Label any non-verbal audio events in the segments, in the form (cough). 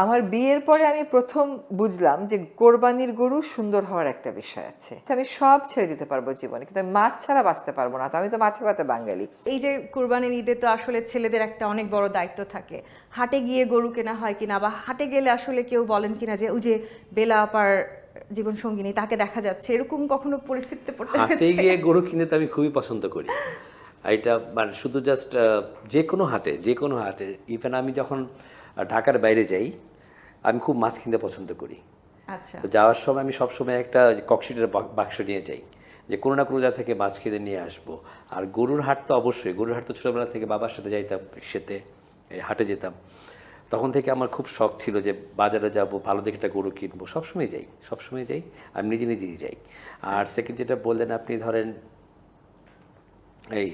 আমার বিয়ের পরে আমি প্রথম বুঝলাম যে কোরবানির গরু সুন্দর হওয়ার একটা বিষয় আছে। আমি সব ছেড়ে দিতে পারব জীবনে কিন্তু আমি মাছ ছাড়া বাঁচতে পারব না। তো আমি তো মাছে ভাতে বাঙালি। এই যে কোরবানির ঈদে তো আসলে ছেলেদের একটা অনেক বড় দায়িত্ব থাকে। হাটে গিয়ে গরু কেনা হয় কিনা বা হাটে গেলে আসলে কেউ বলেন কিনা যে ওই যে বেলা আপার জীবন সঙ্গিনী তাকে দেখা যাচ্ছে। এরকম কখনো পরিস্থিতিতে পড়তে হাটে? গিয়ে গরু কিনে তো আমি খুবই পছন্দ করি। এটা মানে শুধু জাস্ট যে কোনো হাটে যে কোনো হাটে ইভেন আমি যখন ঢাকার বাইরে যাই আমি খুব মাছ কিনতে পছন্দ করি। আচ্ছা। যাওয়ার সময় আমি সবসময় একটা কক্সিটের বাক্স নিয়ে যাই যে কোনো না কোনো জায়গা থেকে মাছ কিনে নিয়ে আসব। আর গরুর হাট তো অবশ্যই গরুর হাট তো ছোটোবেলা থেকে বাবার সাথে যাইতাম সেতে হাটে যেতাম। তখন থেকে আমার খুব শখ ছিল যে বাজারে যাব ভালো দেখে একটা গরু কিনবো। সবসময় যাই সবসময় যাই আমি নিজে নিজেই যাই। আর সেকেন্ড যেটা বললেন আপনি ধরেন এই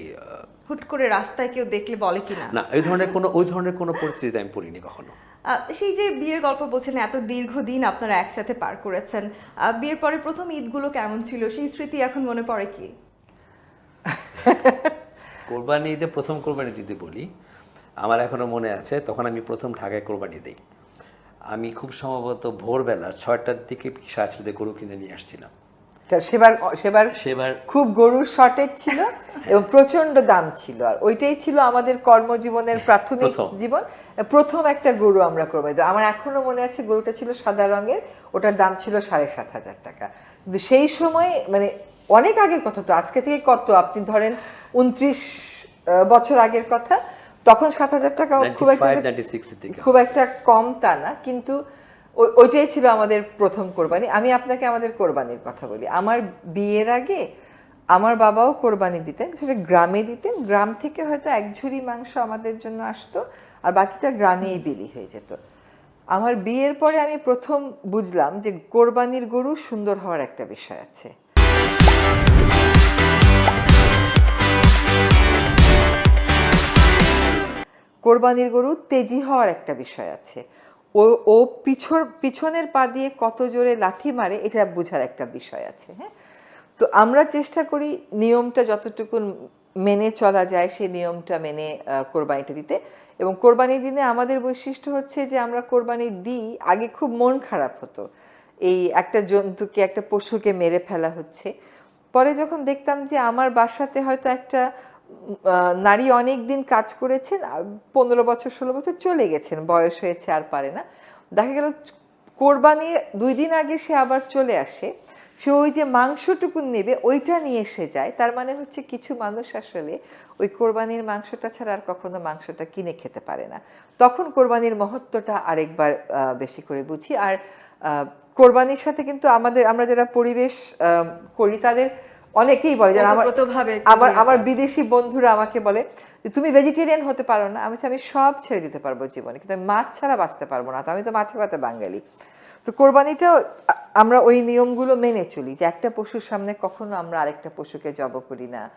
হুট করে রাস্তায় কেউ দেখলে বলে কি না এই ধরনের কোনো ওই ধরনের কোনো পরিস্থিতি আমি পড়িনি কখনো। সেই যে বিয়ের গল্প বলছেন এত দীর্ঘদিন আপনারা একসাথে পার করেছেন বিয়ের পরে প্রথম ঈদগুলো কেমন ছিল? সেই স্মৃতি এখন মনে পড়ে কি? কোরবানি ঈদে প্রথম কোরবানি দিতে বলি আমার এখনও মনে আছে তখন আমি প্রথম ঢাকায় কোরবানি দিই। আমি খুব সম্ভবত ভোরবেলা ছয়টার দিকে ছটায় গরু কিনে নিয়ে আসছিলাম। সেবার সেবার সেবার খুব গরুর শর্টেজ ছিল (laughs) এবং প্রচণ্ড দাম ছিল। আর ওইটাই ছিল আমাদের কর্মজীবনের (laughs) প্রাথমিক জীবন। প্রথম একটা গরু আমরা করব। আমার এখনও মনে আছে গরুটা ছিল সাদা রঙের ওটার দাম ছিল সাড়ে সাত হাজার টাকা। কিন্তু সেই সময় মানে অনেক আগের কথা তো আজকে থেকে কত? আপনি ধরেন উনত্রিশ বছর আগের কথা তখন সাত হাজার টাকা খুব একটা খুব একটা কম তা না। কিন্তু ওইটাই ছিল আমাদের প্রথম কোরবানি। আমি আপনাকে আমাদের কোরবানির কথা বলি। আমার বিয়ের আগে আমার বাবাও কোরবানি দিতেন, সেটা গ্রামে দিতেন। গ্রাম থেকে হয়তো এক ঝুড়ি মাংস আমাদের জন্য আসতো, আর বাকিটা গ্রামেই বিলি হয়ে যেত। আমার বিয়ের পরে আমি প্রথম বুঝলাম যে কোরবানির গরু সুন্দর হওয়ার একটা বিষয় আছে। কোরবানির গরু তেজি হওয়ার একটা বিষয় আছে। ও ও পিছর, পিছনের পা দিয়ে কত জোরে লাথি মারে, এটা বোঝার একটা বিষয় আছে হ্যাঁ? তো আমরা চেষ্টা করি নিয়মটা যতটুকু মেনে চলা যায়, সেই নিয়মটা মেনে কোরবানিটা দিতে। এবং কোরবানির দিনে আমাদের বৈশিষ্ট্য হচ্ছে যে আমরা কোরবানি দিই, আগে খুব মন খারাপ হতো। এই একটা জন্তুকে, একটা পশুকে মেরে ফেলা হচ্ছে। পরে যখন দেখতাম যে আমার বাসাতে হয়তো একটা নারী অনেক দিন কাজ করেছেন পনেরো বছর, ষোলো বছর চলে গেছেন, বয়স হয়েছে আর পারে না। দেখা গেল কোরবানির দুই দিন আগে সে আবার চলে আসে। সে ওই যে মাংসটুকু নেবে, ওইটা নিয়ে এসে যায়। তার মানে হচ্ছে কিছু মানুষ আসলে ওই কোরবানির মাংসটা ছাড়া আর কখনো মাংসটা কিনে খেতে পারে না। তখন কোরবানির মহত্বটা আরেকবার বেশি করে বুঝি। আর কোরবানির সাথে কিন্তু আমাদের, আমরা যারা পরিবেশ করি, তাদের অনেকেই বলে যে আমার আমার আমার বিদেশি বন্ধুরা আমাকে বলে যে তুমি ভেজিটেরিয়ান হতে পারো না। আমি আমি সব ছেড়ে দিতে পারব জীবনে কিন্তু আমি মাছ ছাড়া বাঁচতে পারব না। তো আমি তো মাছে ভাতে বাঙালি। তো কোরবানিটাও আমরা ওই নিয়মগুলো মেনে চলি যে একটা পশুর সামনে কখনো আমরা আরেকটা পশুকে জব করি না।